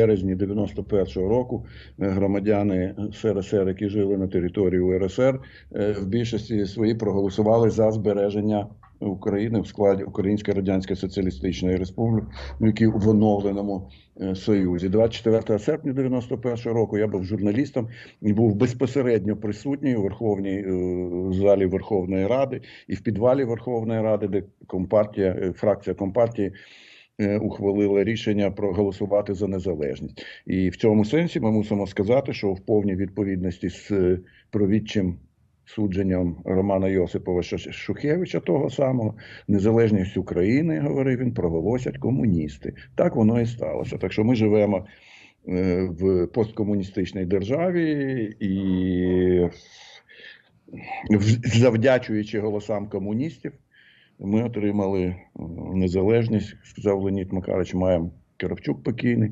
березні 91-го року е, громадяни СРСР, які жили на території УРСР, е, в більшості свої проголосували за збереження України в складі Української Радянської Соціалістичної Республіки в оновленому е, Союзі. 24 серпня 91-го року я був журналістом і був безпосередньо присутній у Верховній е, залі Верховної Ради і в підвалі Верховної Ради, де компартія, фракція компартії ухвалила рішення проголосувати за незалежність. І в цьому сенсі ми мусимо сказати, що в повній відповідності з е, провідчим судженням Романа Йосипова Шухевича, того самого, незалежність України, говорив він, проголосять комуністи. Так воно і сталося. Так що ми живемо е, в посткомуністичній державі і завдячуючи голосам комуністів, ми отримали е, незалежність, сказав Леонід Макарович, маємо Кравчук покійний.